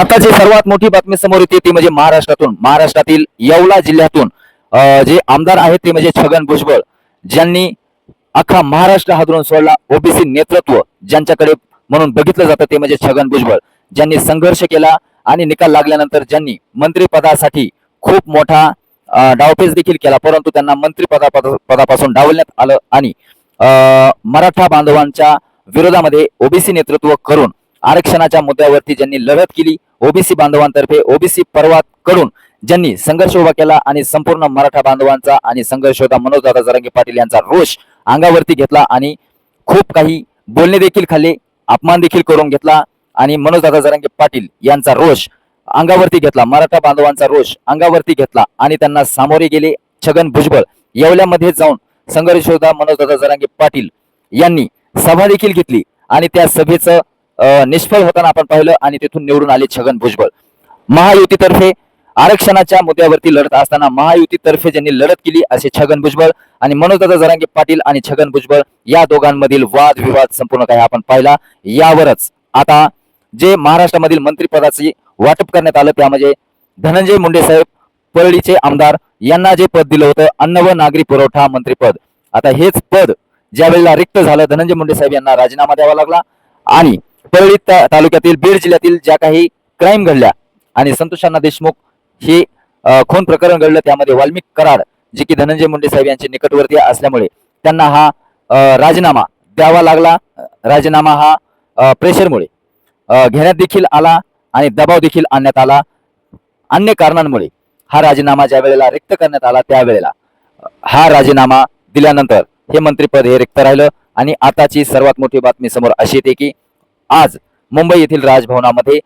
आताची सर्वात मोठी बातमी समोर येते ती म्हणजे महाराष्ट्रातून महाराष्ट्रातील येवला जिल्ह्यातून जे आमदार आहेत ते म्हणजे छगन भुजबळ ज्यांनी अख्खा महाराष्ट्र हादरून सोडला. ओबीसी नेतृत्व ज्यांच्याकडे म्हणून बघितलं जातं ते म्हणजे छगन भुजबळ. ज्यांनी संघर्ष केला आणि निकाल लागल्यानंतर ज्यांनी मंत्रिपदासाठी खूप मोठा डावपेच देखील केला परंतु त्यांना मंत्रिपदा पदापासून डावलण्यात आलं आणि मराठा बांधवांच्या विरोधामध्ये ओबीसी नेतृत्व करून आरक्षणाच्या मुद्द्यावरती ज्यांनी लढत केली ओबीसी बांधवांतर्फे ओबीसी पर्वात कडून ज्यांनी संघर्ष उभा केला आणि संपूर्ण मराठा बांधवांचा आणि संघर्ष होता मनोजदादा जरांगे पाटील यांचा रोष अंगावरती घेतला आणि खूप काही बोलणे देखील खाल्ले अपमान देखील करून घेतला आणि मनोजदादा जरांगे पाटील यांचा रोष अंगावरती घेतला मराठा बांधवांचा रोष अंगावरती घेतला आणि त्यांना सामोरे गेले छगन भुजबळ. येवल्यामध्ये जाऊन संघर्ष होता मनोजदादा जरांगे पाटील यांनी सभा देखील घेतली आणि त्या सभेचं निष्फळ होताना आपण पाहिलं आणि तिथून निवडून आले छगन भुजबळ. महायुतीतर्फे आरक्षणाच्या मुद्द्यावरती लढत असताना महायुतीतर्फे ज्यांनी लढत केली असे छगन भुजबळ आणि मनोजदादा जरांगे पाटील आणि छगन भुजबळ या दोघांमधील वादविवाद संपूर्ण काही आपण पाहिला. यावरच आता जे महाराष्ट्रामधील मंत्रिपदाचे वाटप करण्यात आलं त्यामध्ये धनंजय मुंडे साहेब परळीचे आमदार यांना जे पद दिलं होतं अन्न व नागरी पुरवठा मंत्रीपद आता हेच पद ज्या वेळेला रिक्त झालं धनंजय मुंडे साहेब यांना राजीनामा द्यावा लागला आणि परळी ता- तालुक्यातील बीड जिल्ह्यातील ज्या काही क्राईम घडल्या आणि संतोषांना देशमुख हे खून प्रकरण घडलं त्यामध्ये वाल्मिक कराड जे की धनंजय मुंडे साहेब यांचे निकटवर्ती असल्यामुळे त्यांना हा राजीनामा द्यावा लागला. राजीनामा हा प्रेशरमुळे घेण्यात देखील आला आणि दबाव देखील आणण्यात आला. अन्य कारणांमुळे हा राजीनामा ज्या वेळेला रिक्त करण्यात आला त्यावेळेला हा राजीनामा दिल्यानंतर हे मंत्रीपद हे रिक्त राहिलं. आणि आताची सर्वात मोठी बातमी समोर अशी येते की आज मुंबई येथील राजभवनामध्ये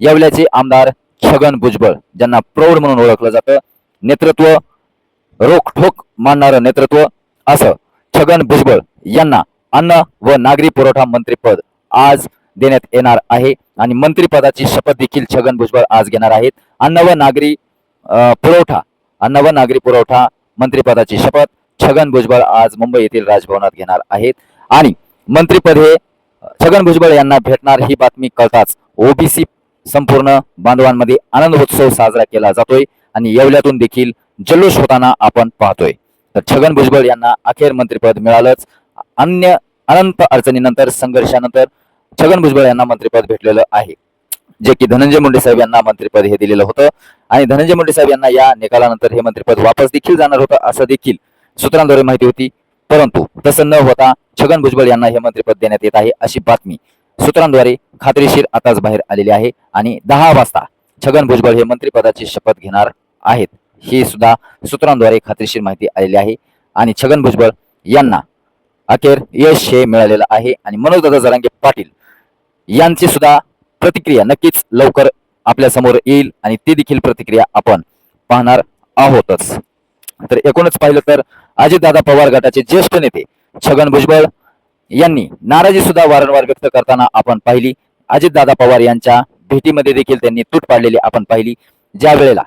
येवल्याचे आमदार छगन भुजबळ ज्यांना प्रौढ म्हणून ओळखलं जातं नेतृत्व रोखठोक मानणारं नेतृत्व असं छगन भुजबळ यांना अन्न व नागरी पुरवठा मंत्रीपद आज देण्यात येणार आहे. आणि मंत्रिपदाची शपथ देखील छगन भुजबळ आज घेणार आहेत. अन्न व नागरी पुरवठा अन्न व नागरी पुरवठा मंत्रिपदाची शपथ छगन भुजबळ आज मुंबई येथील राजभवनात घेणार आहेत. आणि मंत्रिपद हे छगन भुजबळ यांना भेटणार ही बातमी कळताच ओबीसी संपूर्ण बांधवांमध्ये आनंद उत्सव साजरा केला जातोय आणि येवल्यातून देखील जल्लोष होताना आपण पाहतोय. तर छगन भुजबळ यांना अखेर मंत्रिपद मिळालंच. अन्य अनंत अडचणीनंतर संघर्षानंतर छगन भुजबळ यांना मंत्रिपद भेटलेलं आहे. जे की धनंजय मुंडे साहेब यांना मंत्रिपद हे दिलेलं होतं आणि धनंजय मुंडे साहेब यांना या निकालानंतर हे मंत्रिपद वापस देखील जाणार होतं असं देखील सूत्रांद्वारे माहिती होती. परंतु तसं न होता छगन भुजबळ यांना हे मंत्रिपद देण्यात येत आहे अशी बातमी सूत्रांद्वारे खात्रीशीर आताच बाहेर आलेली आहे आणि दहा वाजता छगन भुजबळ हे मंत्रिपदाची शपथ घेणार आहेत. ही सुद्धा सूत्रांद्वारे खात्रीशीर माहिती आलेली आहे आणि छगन भुजबळ यांना अखेर यश हे मिळालेलं आहे आणि मनोजदादा जरांगे पाटील यांची सुद्धा प्रतिक्रिया नक्कीच लवकर आपल्यासमोर येईल आणि ती देखील प्रतिक्रिया आपण पाहणार आहोतच. तर एकूणच पाहिलं तर अजितदादा पवार गटाचे ज्येष्ठ नेते छगन भुजबळ यांनी नाराजी सुद्धा वारंवार व्यक्त करताना आपण पाहिली. अजितदादा पवार यांच्या भेटीमध्ये देखील त्यांनी तूट पाडलेली आपण पाहिली. ज्या वेळेला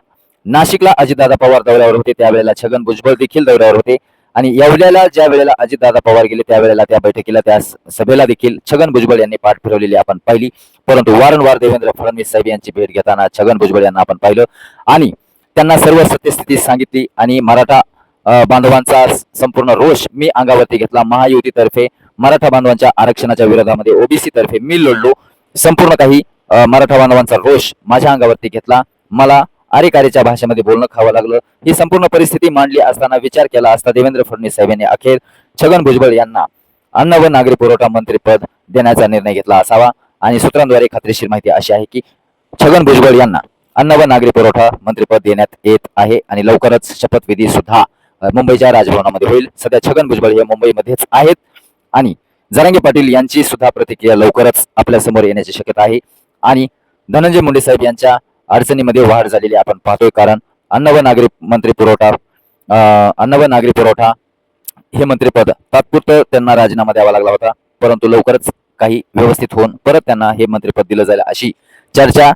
नाशिकला अजितदादा पवार दौऱ्यावर होते त्यावेळेला छगन भुजबळ देखील दौऱ्यावर होते. आणि येवल्याला ज्या वेळेला अजितदादा पवार गेले त्यावेळेला त्या बैठकीला त्या सभेला देखील छगन भुजबळ यांनी पाठ फिरवलेली आपण पाहिली. परंतु वारंवार देवेंद्र फडणवीस साहेब यांची भेट घेताना छगन भुजबळ यांना आपण पाहिलं. आणि त्यांना सर्व सत्यस्थिती सांगितली आणि मराठा बांधवांचा संपूर्ण रोष मी अंगावरती घेतला. महायुतीतर्फे मराठा बांधवांच्या आरक्षणाच्या विरोधामध्ये ओबीसी तर्फे मी लढलो. संपूर्ण काही मराठा बांधवांचा रोष माझ्या अंगावरती घेतला. मला अरेकारेच्या भाषेमध्ये बोलणं खावं लागलं. ही संपूर्ण परिस्थिती मांडली असताना विचार केला असता देवेंद्र फडणवीस साहेबांनी अखेर छगन भुजबळ यांना अन्न व नागरी पुरवठा मंत्रीपद देण्याचा निर्णय घेतला असावा. आणि सूत्रांद्वारे खात्रीशीर माहिती अशी आहे की छगन भुजबळ यांना अन्न व नागरी पुरवठा मंत्रीपद देण्यात येत आहे. आणि लवकरच शपथविधी सुद्धा मुंबईच्या राजभवनामध्ये होईल. सध्या छगन भुजबळ हे मुंबईमध्येच आहेत. आणि जरांगे पाटील यांची सुद्धा प्रतिक्रिया लवकरच आपल्यासमोर येण्याची शक्यता आहे. आणि धनंजय मुंडे साहेब यांच्या अडचणीमध्ये वाढ झालेली आपण पाहतोय. कारण अन्न व नागरी मंत्री पुरवठा अन्न व नागरी पुरवठा हे मंत्रीपद तात्पुरतं त्यांना राजीनामा द्यावा लागला होता. परंतु लवकरच काही व्यवस्थित होऊन परत त्यांना हे मंत्रीपद दिलं जाईल अशी चर्चा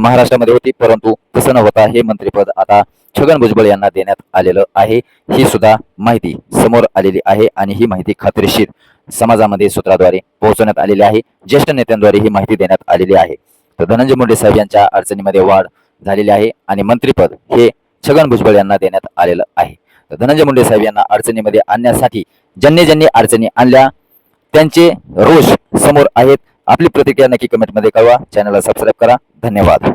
महाराष्ट्रामध्ये होती. परंतु तसं न होता हे मंत्रीपद आता छगन भुजबळ यांना देण्यात आलेलं आहे. ही सुद्धा माहिती समोर आलेली आहे आणि ही माहिती खात्रीशीर समाजामध्ये सूत्राद्वारे पोहोचवण्यात आलेली आहे. ज्येष्ठ नेत्यांद्वारे ही माहिती देण्यात आलेली आहे. तर धनंजय मुंडे साहेब यांच्या अडचणीमध्ये वाढ झालेली आहे आणि मंत्रीपद हे छगन भुजबळ यांना देण्यात आलेलं आहे. तर धनंजय मुंडे साहेब यांना अडचणीमध्ये आणण्यासाठी ज्यांनी ज्यांनी अडचणी आणल्या त्यांचे रोष समोर आहेत. आपली प्रतिक्रिया नक्की कमेंटमध्ये कळवा. चॅनलला सबस्क्राईब करा. धन्यवाद.